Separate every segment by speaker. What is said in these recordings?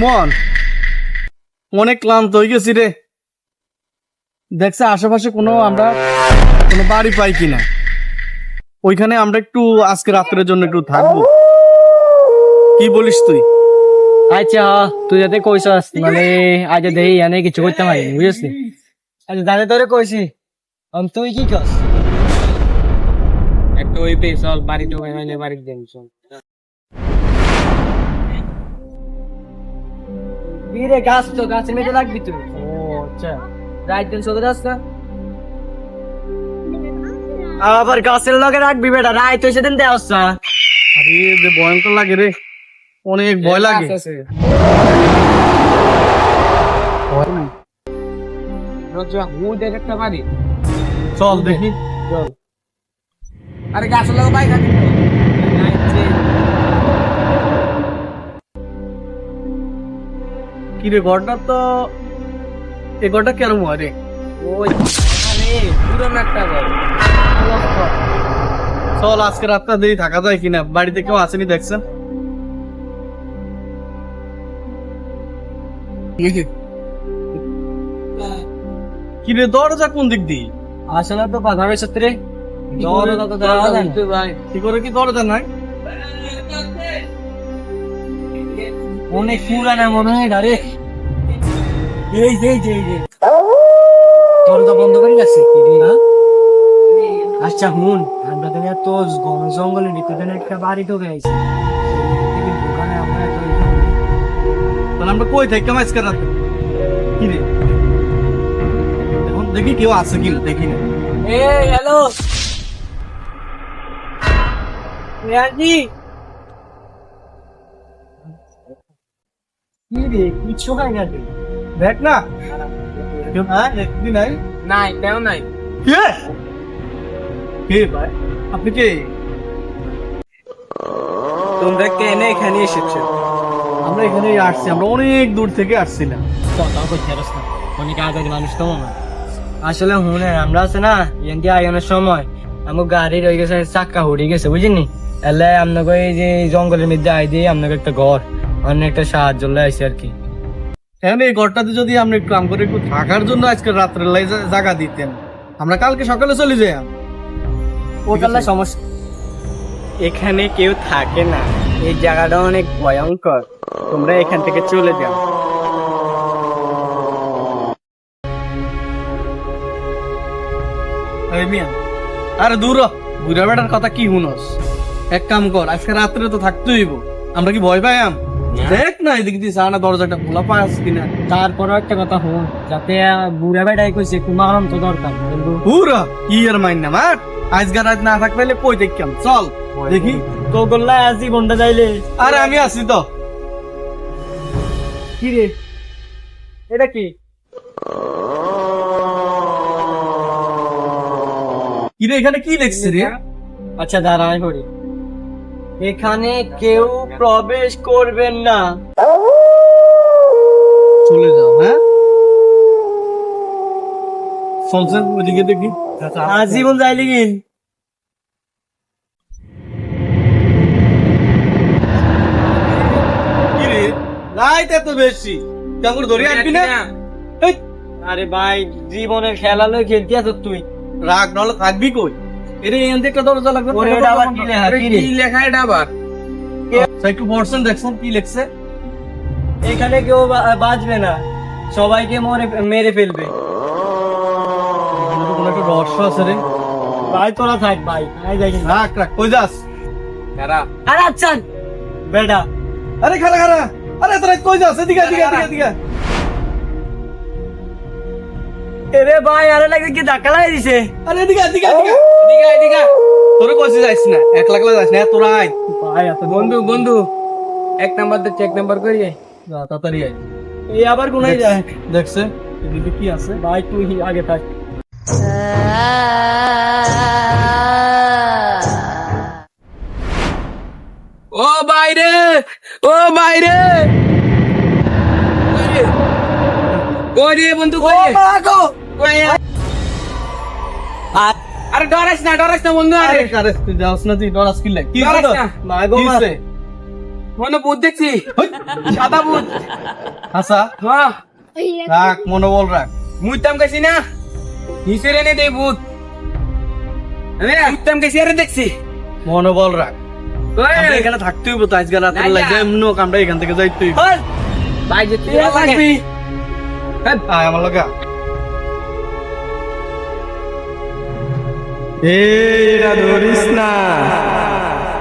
Speaker 1: মন অনেক ক্লান্ত হয়ে গেছি রে। দেখছে আশেপাশে কোনো আমরা কোনো বাড়ি পাই কিনা। ওইখানে আমরা একটু আজকে রাত্রের জন্য একটু থাকব। কি বলিস তুই?
Speaker 2: আচ্ছা তুই যাতে কইছস মানে আজ দেই এনে কিছু করতে পারি বুঝছিস? আচ্ছা দাদা তোরে কইছি আমি তুই কি কস একটা ওই বাড়ি তো বাড়ি দেন চল বিরে গাছ তো গাছের মেটে লাগবি তুই। ও আচ্ছা। রাইট দিন চলে যাস না। আবার গাছের লগে রাখবি বেটা রাইট তুই সেদিন দেওয়াস না
Speaker 1: আরে যে ভয়ঙ্কর লাগে রে। অনেক ভয় লাগে।
Speaker 2: একটা বাড়ি।
Speaker 1: চল দেখি।
Speaker 2: আরে গাছ লাগা বাইক আছে
Speaker 1: কি রে ঘরটা তো এ ঘরটা কেরম হয় রে?
Speaker 2: ওই পুরনো একটা ঘর।
Speaker 1: চল আজকে রাতটা দেরি থাকা যায় কিনা? বাড়িতে কেউ আসেনি দেখছেন? কি রে দরজা কোন দিক দিয়ে?
Speaker 2: আসলে তো কথা হয়েছে রে দরজা তো দেওয়া যায়
Speaker 1: ভাই কি করে কি দরজা নাই?
Speaker 2: অনেক পুরানা মনে হয় এই যে এই যে এই। যে দরজা বন্ধ করে গেছে কি না আচ্ছা হুন আমরা তো এত ঘন জঙ্গলের ভিতরে একটা বাড়ি ঢুকে আইছি। দোকানে আমরা তো
Speaker 1: তাহলে আমরা কই থাকি আজকে রাতে? কি রে? এখন দেখি কেউ আছে কি দেখি না।
Speaker 2: এ হ্যালো। রিয়াজি কি রে কিছু হয় না
Speaker 1: না। হ্যাঁ? নাই।
Speaker 2: নাই তেও নাই।
Speaker 1: কে? কে ভাই? আপনি কে?
Speaker 2: তোমরা কেনে এখানে এসেছ?
Speaker 1: আমরা এখানে আসছি আমরা অনেক দূর থেকে আসছিলাম।
Speaker 2: অনেক মানুষ তো আসলে হুনে আমরা আছে না এনটি আয়নের সময় আমার গাড়ি রয়ে গেছে চাক্কা উড়ে গেছে বুঝিনি? এলে আপনাকে এই যে জঙ্গলের মধ্যে আই দিয়ে আপনাকে একটা ঘর অনেকটা সাহায্য লয়ে আর কি।
Speaker 1: এখন এই ঘরটাতে যদি আমরা একটু আম করে একটু থাকার জন্য আজকে রাত্রে জায়গা দিতেন আমরা কালকে সকালে চলে যাই
Speaker 2: ওটার সমস্যা এখানে কেউ থাকে না। এই জায়গাটা অনেক ভয়ঙ্কর। তোমরা এখান থেকে চলে যাও।
Speaker 1: আরে দূর। বুড়া বেটার কথা কি শুনস? এক কাম কর আজকে রাত্রে তো থাকতে হইব। আমরা কি ভয় পাই আম দেখ না এদিক দিয়ে সারা দরজাটা খোলা পাস কিনা।
Speaker 2: তারপরও একটা কথা হন যাতে বুড়া বেড়াই কইছে একটু মারণ তো? দরকার
Speaker 1: পুরা কি আর মাইন না মার? আজকে রাত না থাক পাইলে কই দেখাম চল দেখি।
Speaker 2: তো গোল্লা আছি বন্ধা যাইলে।
Speaker 1: আরে আমি আছি তো।
Speaker 2: কি রে? এটা কি?
Speaker 1: রে এখানে কি লিখছে রে?
Speaker 2: আচ্ছা দাঁড়াই করি এখানে কেউ প্রবেশ করবেন না।
Speaker 1: চলে যাও হ্যাঁ? চলছেন দেখি।
Speaker 2: আজীবন যাইলি কিন
Speaker 1: কি রে লাইট এত বেশি। কেমন ধরে আসবি না?
Speaker 2: আরে ভাই জীবনের খেলা লই খেলতে আছ তুই।
Speaker 1: রাগ নাহলে থাকবি কই? এরে এখান থেকে একটা দরজা লাগবে
Speaker 2: আবার কি লেখা? কি
Speaker 1: লেখা এটা আবার? আচ্ছা, একটু পড়ছেন দেখছেন কি লিখছে?
Speaker 2: এখানে কেউ বাঁচবে না। সবাইকে মরে মেরে ফেলবে।
Speaker 1: কোনো একটা রহস্য আছে রে।
Speaker 2: ভাই তোরা থাক ভাই। আই যাই
Speaker 1: রাখ রাখ কই যাস?
Speaker 2: আরে আচ্ছা বেটা।
Speaker 1: আরে খারা খারা আরে তোরা কই যাস? এদিকে এদিকে এদিকে এদিকে।
Speaker 2: এরে ভাই আরে লাগে কি ধাক্কা দিছে?
Speaker 1: আরে এদিকে এদিকে এদিকে। এদিকে এদিকে তোরে কইছে যাইস না এক লাখ লাখ যাইস না তোরা আয়।
Speaker 2: ভাই এত বন্ধু বন্ধু। এক নাম্বার তো চেক নাম্বার করি।
Speaker 1: যা তাড়াতাড়ি আয়।
Speaker 2: এই আবার কোনায় যায়?
Speaker 1: দেখছে। এদিকে কি আছে?
Speaker 2: ভাই তুই আগে থাক।
Speaker 3: ও বাইরে ও বাইরে। কই রে বন্ধু কই? আরে ডরাস না ডরাস না বন্ধু আরে।
Speaker 1: আরে কারে তুই যাস না তুই ডরাস কি লাগ কি
Speaker 3: ডরাস? না।
Speaker 2: গো
Speaker 3: মনে ভূত দেখছি। সাদা ভূত।
Speaker 1: হাসা।
Speaker 3: হ্যাঁ
Speaker 1: রাখ মনোবল রাখ।
Speaker 3: মুইতাম গেছি না? নিচে রেনে দে ভূত? আমি মুইতাম গেছি আরে দেখছি।
Speaker 1: মনোবল রাখ। এখানে থাকতে হইব তো আজকে রাতে। লাগে এমন আমরা এখান থেকে যাইতে হইব।
Speaker 3: হল। ভাই যে তুই
Speaker 1: তুই আমার লগা
Speaker 3: এরা ধরিস না।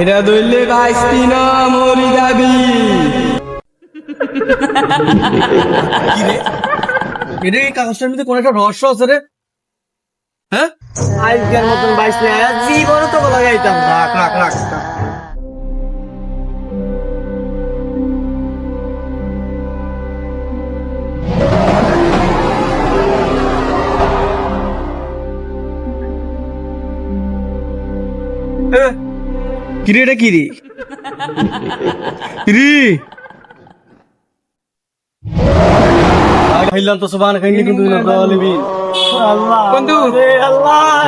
Speaker 3: এরা ধরলে বাঁচতি না মরি যাবি।
Speaker 1: এটা এই কাগজটার মধ্যে কোন একটা রহস্য আছে রে? হ্যাঁ?
Speaker 2: আজকের মতন বাইশ আয়া তো বলা যাইতাম?
Speaker 1: রাখ রাখ রাখ। কিরে এটা কিরে? কিরে? খাইলাম তো সবান খাইনি কিন্তু না দলিবি
Speaker 2: আল্লাহ।
Speaker 3: বন্ধু।
Speaker 2: এ আল্লাহ।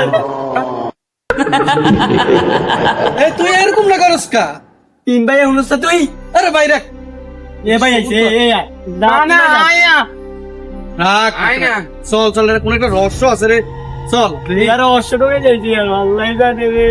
Speaker 1: এ তুই এরকম না করস কা?
Speaker 2: তিন ভাই হুনস তুই?
Speaker 1: আরে ভাই রাখ।
Speaker 2: এ ভাই আইছে এ।
Speaker 3: না না আয়া।
Speaker 1: রাখ
Speaker 3: আয়। না।
Speaker 1: চল চল এটা কোন একটা রহস্য আছে রে। চল।
Speaker 2: আর অষ্ট ঢুকে যাইছি আর আল্লাহ জানে রে।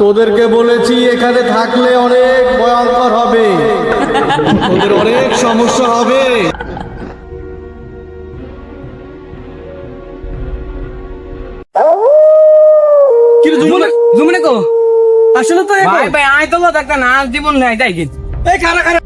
Speaker 1: তোদেরকে বলেছি এখানে থাকলে অনেক ভয়ঙ্কর হবে। তোদের অনেক সমস্যা হবে। কি রে,
Speaker 3: জুমনে জুমনে কো
Speaker 1: আসলে তো
Speaker 3: ভাই ভাই আয় তো একটা না জীবন নাই তাই কিন্তু
Speaker 1: এই খারা খারা